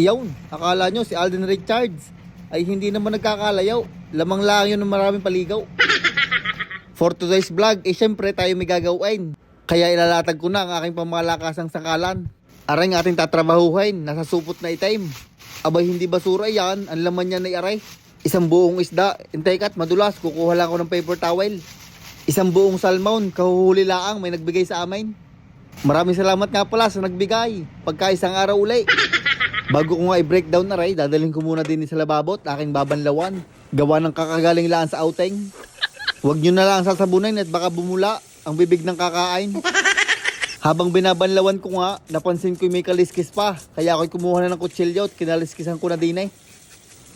Iyawn, akala nyo si Alden Richards ay hindi naman nagkakalayaw. Lamang lang yun ng maraming paligaw. For today's vlog, eh syempre tayo may gagawin. Kaya ilalatag ko na ang aking pamamalakasang sangkalan. Aray ng ating tatrabahuhin, nasa supot na itim. Abay hindi basura yan, ang laman niya na aray. Isang buong isda, intekat madulas, kukuha lang ako ng paper towel. Isang buong salmon, kahuhuli laang, may nagbigay sa amin. Maraming salamat nga pala sa nagbigay. Pagka isang araw uli. Bago ko nga i-breakdown na ray, dadalhin ko muna din sa lababot, aking babanlawan. Gawa ng kakagaling laan sa outing. Huwag nyo na lang sasabunin at baka bumula ang bibig ng kakain. Habang binabanlawan ko nga, napansin ko may kaliskis pa. Kaya ako'y kumuha na ng kutsilyo at kinaliskisan ko na din eh.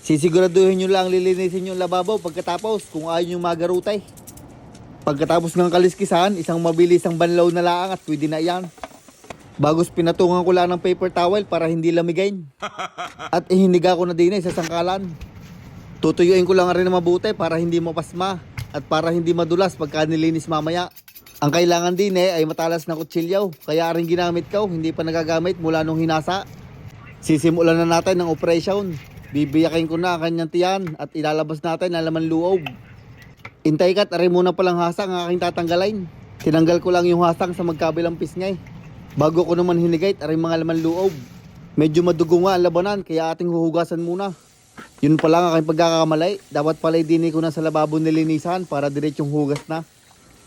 Sisiguraduhin nyo lang lilinisin yung lababo pagkatapos kung ayaw nyo magarutay. Pagkatapos ng kaliskisan, isang mabilisang banlaw na lang at pwede na yan. Bagos pinatungan ko lang ng paper towel para hindi lamigain. At ihiniga ko na din eh sa sangkalan. Tutuyuin ko lang rin na mabuti para hindi mapasma at para hindi madulas pagka nilinis mamaya. Ang kailangan din eh ay matalas na kutsilyaw. Kaya rin ginamit ko, hindi pa nagagamit mula nung hinasa. Sisimulan na natin ng operation. Bibiyakin ko na ang kanyang tiyan at ilalabas natin ang laman loob. Intay kat, aray muna palang hasang ang aking tatanggalin. Tinanggal ko lang yung hasang sa magkabilang pisngay. Bago ko naman hinigait, aray mga laman loob. Medyo madugo nga ang labanan, kaya ating huhugasan muna. Yun pa lang ang aking pagkakamalay. Dapat pala dini ko na sa lababo nilinisan para diretsong hugas na.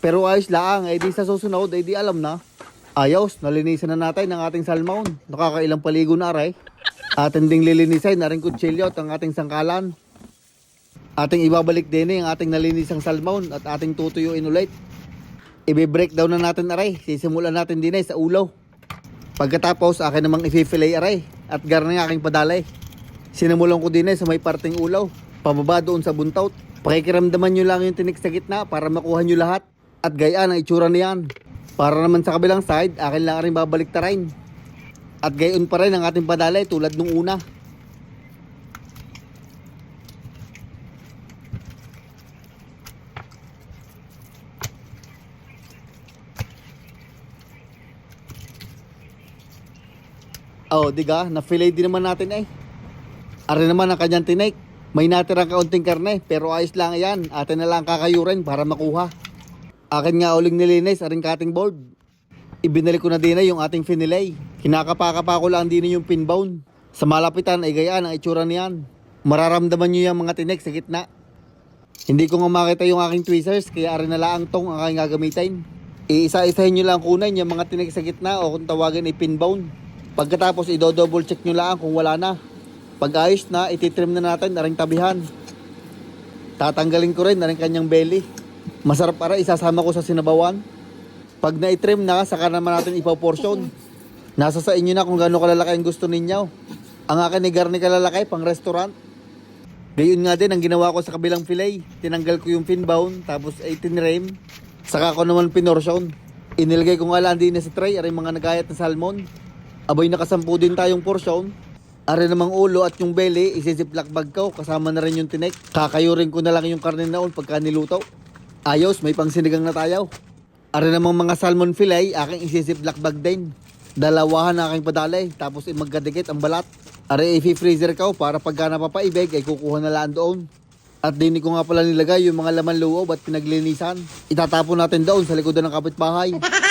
Pero ayos laang, eh di sa susunod, eh di alam na. Ayos, nalinisan na natin ang ating salmon. Nakakailang paligo na aray. Atin ding lilinisan na rin kutsilyo at ang ating sangkalan. Ating ibabalik din eh ang ating nalinisang salmon at ating tutuyuin ulit. Ibe-breakdown na natin aray. Sisimulan natin din eh sa ulo. Pagkatapos akin namang i-fillet aray at garna ng aking padalay. Sinimulan ko din eh sa may parting ulaw. Pababa doon sa buntot. Pakikiramdaman nyo lang yung tinik sa gitna para makuha nyo lahat. At gayaan ang itsura niyan. Para naman sa kabilang side, akin lang rin babalik rin. At gayon pa rin ang ating padalay tulad nung una. Oh, diga, na-fillet din naman natin eh. Ari naman ang kanyang tinik. May natirang kaunting karne, pero ayos lang yan. Atin na lang kakayurin para makuha. Akin nga uling nilinis, aring cutting board. Ibinalik ko na din yung ating finilay. Kinakapakapa ko lang din yung pinbone. Sa malapitan ay gayaan ang itsura niyan. Mararamdaman nyo yung mga tinik sa gitna. Hindi ko nga makita yung aking tweezers, kaya arin na lang tong ang aking gagamitin. Iisa-isahin nyo lang kunan yung mga tinik sa gitna o kung tawagin ay pinbone. Pagkatapos i-double check nyo lang kung wala na. Pag ayos na, ititrim na natin na ring tabihan. Tatanggalin ko rin na rin kanyang belly. Masarap para isasama ko sa sinabawan. Pag na-trim na, saka naman natin ipoportion. Nasa sa inyo na kung gaano kalalaki ang gusto ninyo. Ang akin ni garni kalalaki pang restaurant. Gayon nga din ang ginawa ko sa kabilang fillet. Tinanggal ko yung fin bone, tapos ay tinrim. Saka ko naman pinorsyon. Inilagay ko nga lang din sa tray, aray mga nagayat na salmon. Aboy nakasampu din tayong porsyon. Are namang ulo at yung belly, isisiplak bag ko, kasama na rin yung tinik. Kakayurin ko na lang yung karne naon pagka niluto. Ayos, may pangsinigang na tayo. Are namang mga salmon fillet, aking isisiplak bag din. Dalawahan aking padalay, tapos magkadikit ang balat. Are i-freezer ko para pagka napapaibig ay kukuha na lang doon. At dini ko nga pala nilagay yung mga laman loob at pinaglinisan. Itatapon natin doon sa likodan ng kapitbahay.